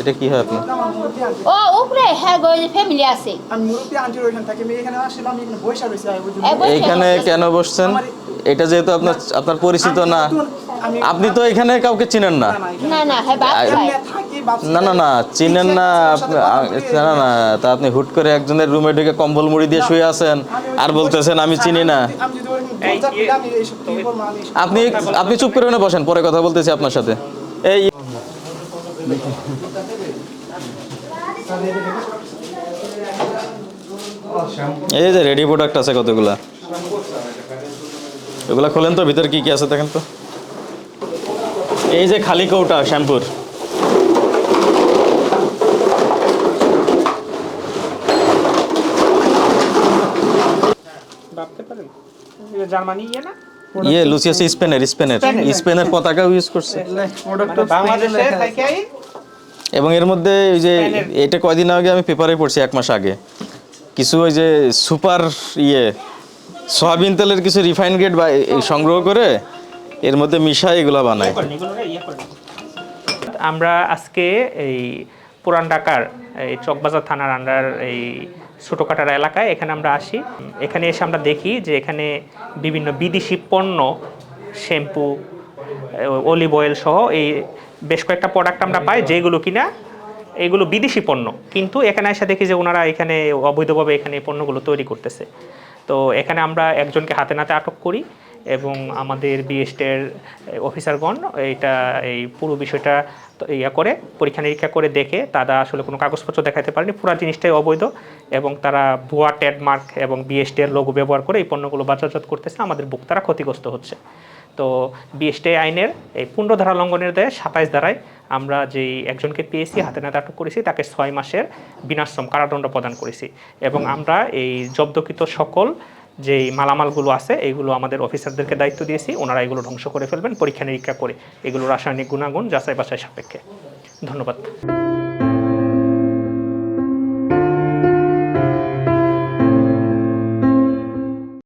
এটা কি হয় আপনার ও উপরে হ্যাঁ গো ফ্যামিলি আছে। আমি মুরব্বী আন্টির ওইখানে থাকি আমি এখানে আসছিলাম আমি এখানে বসে বসে এইখানে কেন বসছেন? এটা যেহেতু আপনার আপনার পরিচিত না। আপনি তো এখানে কাউকে চিনেন না। না, না, হ্যাঁ বাদ না না না চিনেন না না না না তা আপনি হুট করে একজনের রুমে ঢুকে কম্বল মুড়ি দিয়ে শুয়ে আছেন আর বলতেছেন আমি চিনি না। এইসব- আপনি আপনি চুপ করে না বসেন পরে কথা বলতেছি আপনার সাথে। এই এই যে রেডি প্রোডাক্ট আছে কতগুলা? এগুলা খোলেন তো ভিতরে কি কি আছে দেখেন তো? এই যে খালি কৌটা শ্যাম্পুর ভাবতে পারেন এটা জার্মানি ইয়ে না? ইয়ে লুচিয়াস স্পেনের স্পেনের স্পেনের। স্পেনের পতাকা ইউজ করছে। মানে বাংলাদেশে থাকাই এবং এর মধ্যে ওই যে এটা কয়দিন আগে আমি পেপারে পড়ছি এক মাস আগে। কিছু ওই যে সুপার ইয়ে সয়াবিন তেলের কিছু রিফাইন গ্রেড বা সংগ্রহ করে এর মধ্যে মিশাই এগুলা বানায়। ইয়ে। আমরা আজকে এই পুরান ঢাকার এই চকবাজার থানার আন্ডার এই ছোটোকাটার এলাকায়, এখানে আমরা আসি। এখানে এসে আমরা দেখি যে এখানে বিভিন্ন বিদেশি পণ্য, শ্যাম্পু অলিভ অয়েল সহ এই বেশ কয়েকটা প্রোডাক্ট আমরা পাই যেগুলো কিনা এগুলো বিদেশি পণ্য। কিন্তু এখানে এসে দেখি যে ওনারা এখানে অবৈধভাবে এখানে পণ্যগুলো তৈরি করতেছে। তো এখানে আমরা একজনকে হাতে নাতে আটক করি। এবং আমাদের বিএসটের অফিসারগণ এইটা, এই পুরো বিষয়টা ইয়া করে, পরীক্ষা নিরীক্ষা করে দেখে তারা আসলে কোনো কাগজপত্র দেখাতে পারেনি, পুরো জিনিসটাই অবৈধ এবং তারা ভুয়া ট্রেডমার্ক এবং বিএসটের লোগো ব্যবহার করে এই পণ্যগুলো বাজারজাত করতেছে, আমাদের ভোক্তারা ক্ষতিগ্রস্ত হচ্ছে। তো বিএসটি আইনের এই পনেরো ধারা লঙ্ঘনের দেয় সাতাইশ ধারায় আমরা যেই একজনকে পেয়েছি, হাতে নাতে আটক করেছি, তাকে ছয় মাসের বিনাশ্রম কারাদণ্ড প্রদান করেছি। এবং আমরা এই জব্দকৃত সকল যেই মালামালগুলো আছে, এইগুলো আমাদের অফিসারদেরকে দায়িত্ব দিয়েছি। ওনারা এগুলো ধ্বংস করে ফেলবেন পরীক্ষা নিরীক্ষা করে। এগুলো রাসায়নিক গুণাগুণ যাচাই বাছাই সাপেক্ষে। ধন্যবাদ।